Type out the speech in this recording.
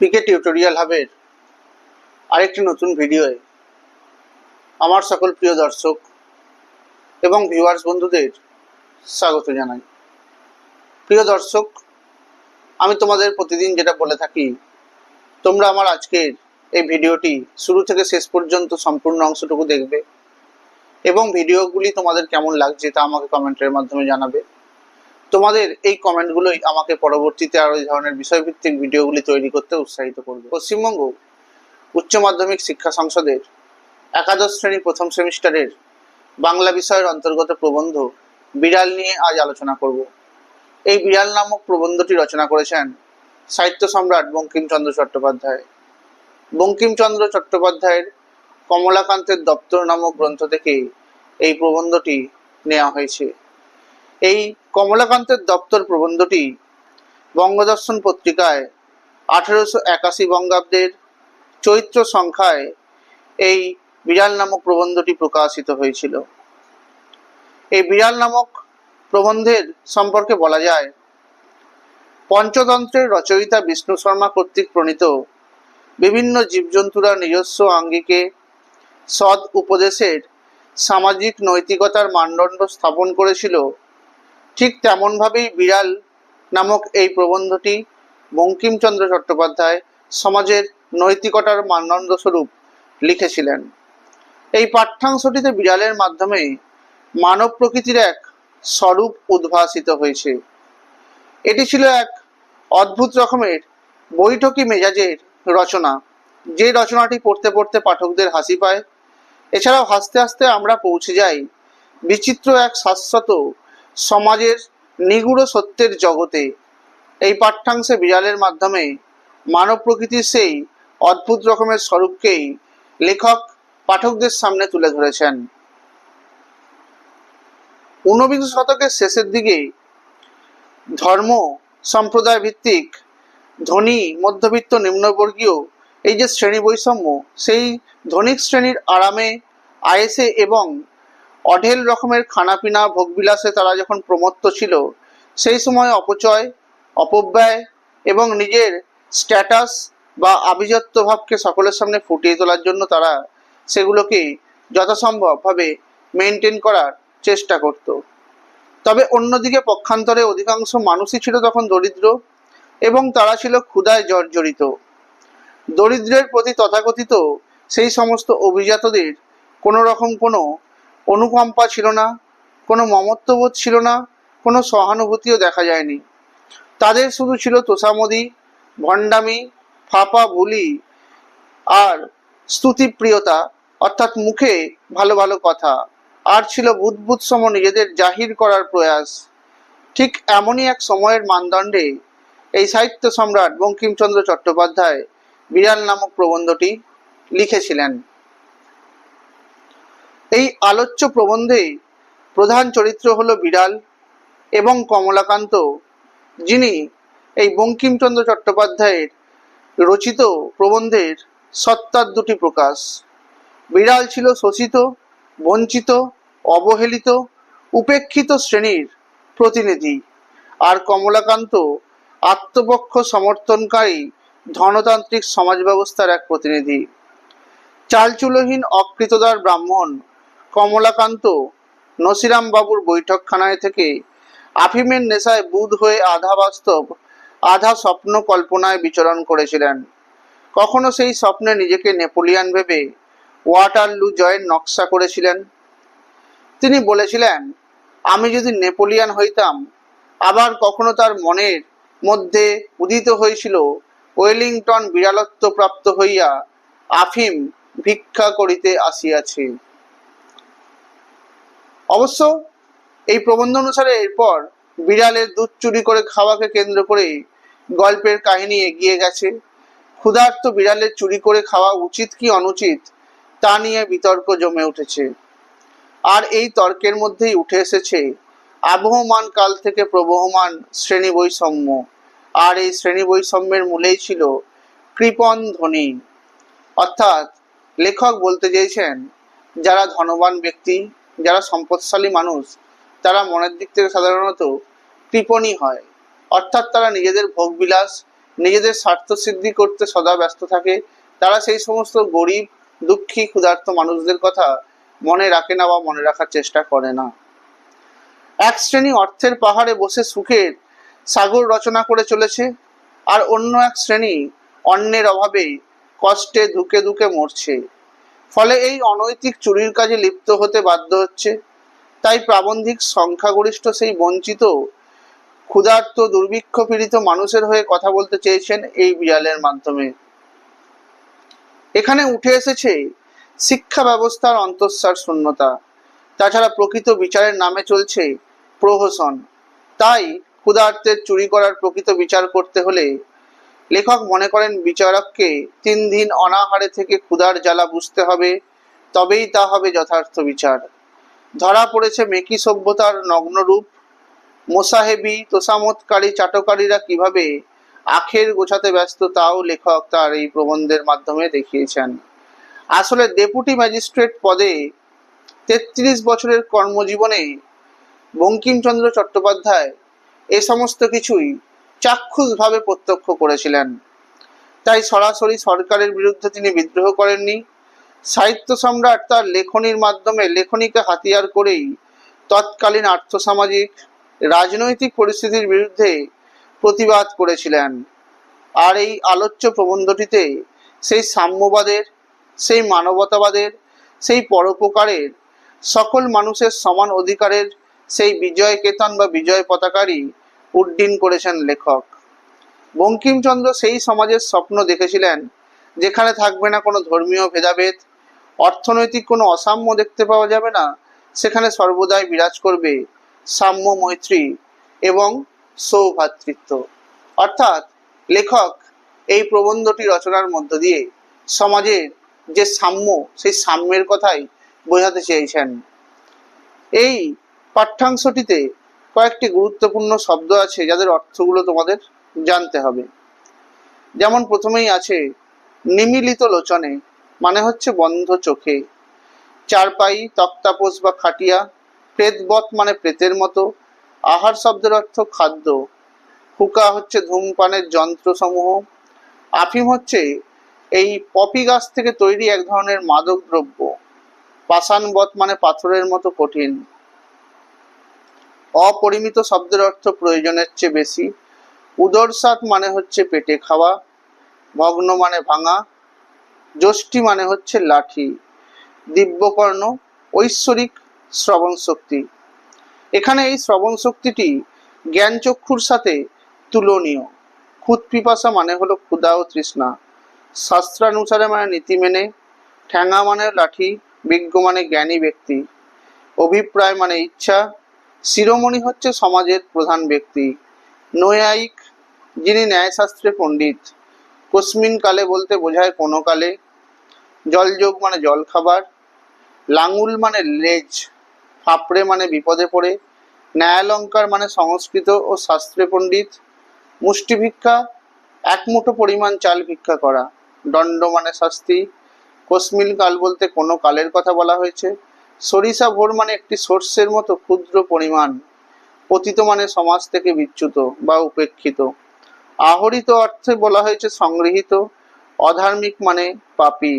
পিকে tutorial হাবের আরেকটি নতুন ভিডিওয়ে আমার সকল প্রিয় দর্শক এবং ভিউয়ার্স বন্ধুদের স্বাগত জানাই। প্রিয় দর্শক, আমি তোমাদের প্রতিদিন যেটা বলে থাকি, তোমরা আমার আজকের এই ভিডিওটি শুরু থেকে শেষ পর্যন্ত সম্পূর্ণ অংশটুকু দেখবে এবং ভিডিওগুলি তোমাদের কেমন লাগছে তা আমাকে কমেন্টের মাধ্যমে জানাবে। তোমাদের এই কমেন্টগুলোই আমাকে পরবর্তীতে আরও এই ধরনের বিষয়ভিত্তিক ভিডিওগুলি তৈরি করতে উৎসাহিত করবে। পশ্চিমবঙ্গ উচ্চ মাধ্যমিক শিক্ষা সংসদের একাদশ শ্রেণি প্রথম সেমিস্টারের বাংলা বিষয়ের অন্তর্গত প্রবন্ধ বিড়াল নিয়ে আজ আলোচনা করব। এই বিড়াল নামক প্রবন্ধটি রচনা করেছেন সাহিত্য সম্রাট বঙ্কিমচন্দ্র চট্টোপাধ্যায়। বঙ্কিমচন্দ্র চট্টোপাধ্যায়ের কমলাকান্তের দপ্তর নামক গ্রন্থ থেকে এই প্রবন্ধটি নেওয়া হয়েছে। এই কমলাকান্তের দপ্তর প্রবন্ধটি বঙ্গদর্শন পত্রিকায় আঠেরোশো একাশি বঙ্গাব্দের চৈত্র সংখ্যায় এই বিড়াল নামক প্রবন্ধটি প্রকাশিত হয়েছিল। এই বিড়াল নামক প্রবন্ধের সম্পর্কে বলা যায়, পঞ্চতন্ত্রের রচয়িতা বিষ্ণু শর্মা কর্তৃক প্রণীত বিভিন্ন জীবজন্তুরা নিজস্ব আঙ্গিকে সৎ উপদেশের সামাজিক নৈতিকতার মানদণ্ড স্থাপন করেছিল ঠিক তেমনভাবেই বিড়াল নামক এই প্রবন্ধটি বঙ্কিমচন্দ্র চট্টোপাধ্যায় সমাজের নৈতিকতার মানদণ্ড স্বরূপ লিখেছিলেন। এই পাঠ্যাংশটিতে বিড়ালের মাধ্যমে মানব প্রকৃতির এক স্বরূপ উদ্ভাসিত হয়েছে। এটি ছিল এক অদ্ভুত রকমের বৈঠকি মেজাজের রচনা। যে রচনাটি পড়তে পড়তে পাঠকদের হাসি পায়। এছাড়াও হাসতে হাসতে আমরা পৌঁছে যাই বিচিত্র এক শাশ্বত সমাজের নিগুড় সত্যের জগতে। এই পাঠ্যাংশে বিড়ালের মাধ্যমে মানব প্রকৃতির সেই অদ্ভুত রকমের স্বরূপকেই লেখক পাঠকদের সামনে তুলে ধরেছেন। ঊনবিংশ শতকের শেষের দিকে ধর্ম সম্প্রদায় ভিত্তিক ধনী মধ্যবিত্ত নিম্নবর্গীয় এই যে শ্রেণি বৈষম্য, সেই ধনিক শ্রেণির আরামে, আয়েসে এবং অঢেল রকমের খানাপিনা, ভোগবিলাসে তারা যখন প্রমত্ত ছিল, সেই সময় অপচয়, অপব্যয় এবং নিজের স্ট্যাটাস বা আভিজাত্য ভাবকে সকলের সামনে ফুটিয়ে তোলার জন্য তারা সেগুলোকে যথাসম্ভবভাবে মেনটেন করার চেষ্টা করত। তবে অন্যদিকে পক্ষান্তরে অধিকাংশ মানুষই ছিল তখন দরিদ্র এবং তারা ছিল ক্ষুধায় জর্জরিত। দরিদ্রের প্রতি তথাকথিত সেই সমস্ত অভিজাতদের কোনো রকম কোনো অনুকম্পা ছিল না, কোনো মমত্ববোধ ছিল না, কোনো সহানুভূতিও দেখা যায়নি। তাদের শুধু ছিল তোষামদি, ভণ্ডামি, ফাঁপা বুলি আর স্তুতিপ্রিয়তা, অর্থাৎ মুখে ভালো ভালো কথা। আর ছিল বুদ্বুদ সম নিজেদের জাহির করার প্রয়াস। ঠিক এমনই এক সময়ের মানদণ্ডে এই সাহিত্য সম্রাট বঙ্কিমচন্দ্র চট্টোপাধ্যায় বিড়াল নামক প্রবন্ধটি লিখেছিলেন। এই আলোচ্য প্রবন্ধে প্রধান চরিত্র হলো বিড়াল এবং কমলাকান্ত, যিনি এই বঙ্কিমচন্দ্র চট্টোপাধ্যায়ের রচিত প্রবন্ধের সত্তার দুটি প্রকাশ। বিড়াল ছিল শোষিত, বঞ্চিত, অবহেলিত, উপেক্ষিত শ্রেণির প্রতিনিধি আর কমলাকান্ত আত্মপক্ষ সমর্থনকারী ধনতান্ত্রিক সমাজ ব্যবস্থার এক প্রতিনিধি। চালচুলহীন অকৃতদার ব্রাহ্মণ কমলাকান্ত নসিরাম বাবুর বৈঠকখানায় থেকে আফিমের নেশায় বুধ হয়ে আধা বাস্তব আধা স্বপ্ন কল্পনায় বিচরণ করেছিলেন। কখনো সেই স্বপ্নে নিজেকে নেপোলিয়ান ভেবে ওয়াটারলু জয়ের নকশা করেছিলেন। তিনি বলেছিলেন, আমি যদি নেপোলিয়ান হইতাম, আবার কখনো তার মনের মধ্যে উদিত হয়েছিল ওয়েলিংটন বিড়ালত্ব প্রাপ্ত হইয়া আফিম ভিক্ষা করিতে আসিয়াছে। অবশ্য এই প্রবন্ধ অনুসারে এরপর বিড়ালের দুধ চুরি করে খাওয়াকে কেন্দ্র করে গল্পের কাহিনী এগিয়ে গেছে। ক্ষুধার্ত বিড়ালের চুরি করে খাওয়া উচিত কি অনুচিত তা নিয়ে বিতর্ক জমে উঠেছে। আর এই তর্কের মধ্যেই উঠে এসেছে আবহমান কাল থেকে প্রবহমান শ্রেণি বৈষম্য আর এই শ্রেণি বৈষম্যের মূলেই ছিল কৃপণ ধনী অর্থাৎ লেখক বলতে চেয়েছেন, যারা ধনবান ব্যক্তি যারা সম্পদশালী মানুষ, তারা মনের দিক থেকে সাধারণত কৃপণী হয়। অর্থাৎ তারা নিজেদের ভোগবিলাস, নিজেদের স্বার্থ সিদ্ধি করতে সদা ব্যস্ত থাকে। তারা সেই সমস্ত গরিব, দুঃখী, ক্ষুধার্ত মানুষদের কথা মনে রাখে না বা মনে রাখার চেষ্টা করে না। এক শ্রেণি অর্থের পাহাড়ে বসে সুখের সাগর রচনা করে চলেছে আর অন্য এক শ্রেণি অন্যের অভাবে কষ্টে ধুকে ধুকে মরছে। ফলে এই অনৈতিক চুরির কাজে লিপ্ত হতে বাধ্য হচ্ছে। তাই প্রাবন্ধিক সংখ্যাগরিষ্ঠ সেই বঞ্চিত, ক্ষুধার্ত, দুর্ভিক্ষ পীড়িত মানুষের হয়ে কথা বলতে চেয়েছেন এই বিড়ালের মাধ্যমে। এখানে উঠে এসেছে শিক্ষা ব্যবস্থার অন্তঃসার শূন্যতা। তাছাড়া প্রকৃত বিচারের নামে চলছে প্রহসন। তাই ক্ষুধার্তের চুরি করার প্রকৃত বিচার করতে হলে লেখক মনে করেন বিচারককে তিন দিন অনাহারে থেকে ক্ষুধার জ্বালা বুঝতে হবে, তবেই তা হবে যথার্থ বিচার। ধরা পড়েছে মেকি সভ্যতার নগ্নরূপ মোসাহেবি তোষামতকারী চাটকারীরা কীভাবে আখের গোছাতে ব্যস্ত তাও লেখক তার এই প্রবন্ধের মাধ্যমে দেখিয়েছেন। আসলে ডেপুটি ম্যাজিস্ট্রেট পদে তেত্রিশ বছরের কর্মজীবনে বঙ্কিমচন্দ্র চট্টোপাধ্যায় এ সমস্ত কিছুই চাক্ষুষভাবে প্রত্যক্ষ করেছিলেন। তাই সরাসরি সরকারের বিরুদ্ধে তিনি বিদ্রোহ করেননি। সাহিত্য সম্রাট তার লেখনীর মাধ্যমে লেখনীকে হাতিয়ার করেই তৎকালীন আর্থসামাজিক, রাজনৈতিক পরিস্থিতির বিরুদ্ধে প্রতিবাদ করেছিলেন। আর এই আলোচ্য প্রবন্ধটিতে সেই সাম্যবাদের, সেই মানবতাবাদের, সেই পরোপকারের সকল মানুষের সমান অধিকারের সেই বিজয় কেতন বা বিজয় পতাকারই উড্ডীন করেছেন লেখক। বঙ্কিমচন্দ্র সেই সমাজের স্বপ্ন দেখেছিলেন, যেখানে থাকবে না কোনো ধর্মীয় ভেদাভেদ, অর্থনৈতিক কোনো অসাম্য দেখতে পাওয়া যাবে না, সেখানে সর্বদাই বিরাজ করবে সাম্য মৈত্রী এবং সৌভ্রাতৃত্ব অর্থাৎ লেখক এই প্রবন্ধটি রচনার মধ্য দিয়ে সমাজের যে সাম্য, সেই সাম্যের কথাই বোঝাতে চেয়েছেন। এই পাঠ্যাংশটিতে কয়েকটি গুরুত্বপূর্ণ শব্দ আছে যাদের অর্থগুলো তোমাদের জানতে হবে। যেমন প্রথমেই আছে, নিমিলিত লোচনে মানে হচ্ছে বন্ধ চোখে। চারপাই তক্তাপোষ বা খাটিয়া প্রেতবত মানে প্রেতের মতো। আহার শব্দের অর্থ খাদ্য। হুকা হচ্ছে ধূমপানের যন্ত্রসমূহ। আফিম হচ্ছে এই পপি গাছ থেকে তৈরি এক ধরনের মাদক দ্রব্য পাষাণবত মানে পাথরের মতো কঠিন। অপরিমিত শব্দের অর্থ প্রয়োজনের চেয়ে বেশি। উদরসাত মানে হচ্ছে পেটে খাওয়া, ভগ্ন মানে ভাঙা, যষ্টি মানে হচ্ছে লাঠি, দিব্যকর্ণ, ঐশ্বরিক শ্রবণ শক্তি। এখানে এই শ্রবণ শক্তিটি জ্ঞান চক্ষুর সাথে তুলনীয়। খুদ পিপাসা মানে হলো ক্ষুধা ও তৃষ্ণা। শাস্ত্রানুসারে মানে নীতি মেনে, ঠ্যাঙা মানে লাঠি, বিজ্ঞ মানে জ্ঞানী ব্যক্তি। অভিপ্রায় মানে ইচ্ছা শিরোমণি হচ্ছে সমাজের প্রধান ব্যক্তি। নৈয়ায়িক যিনি ন্যায়শাস্ত্রে পণ্ডিত, কস্মিন কালে বলতে বোঝায় কোনো কালে। জলযোগ মানে জল খাবার লাঙুল মানে লেজ, ফাপড়ে মানে বিপদে পড়ে, ন্যায়ালঙ্কার মানে সংস্কৃত ও শাস্ত্রে পণ্ডিত মুষ্টি ভিক্ষা এক মুঠো পরিমাণ চাল ভিক্ষা করা, দণ্ড মানে শাস্তি। কস্মিন কাল বলতে কোনো কালের কথা বলা হয়েছে। সরিষা ভোর মানে একটি সর্ষের মতো ক্ষুদ্র পরিমাণ, পতিত মানে সমাজ থেকে বিচ্যুত বা উপেক্ষিত। আহরিত অর্থে বলা হয়েছে সংগৃহীত, অধার্মিক মানে পাপী।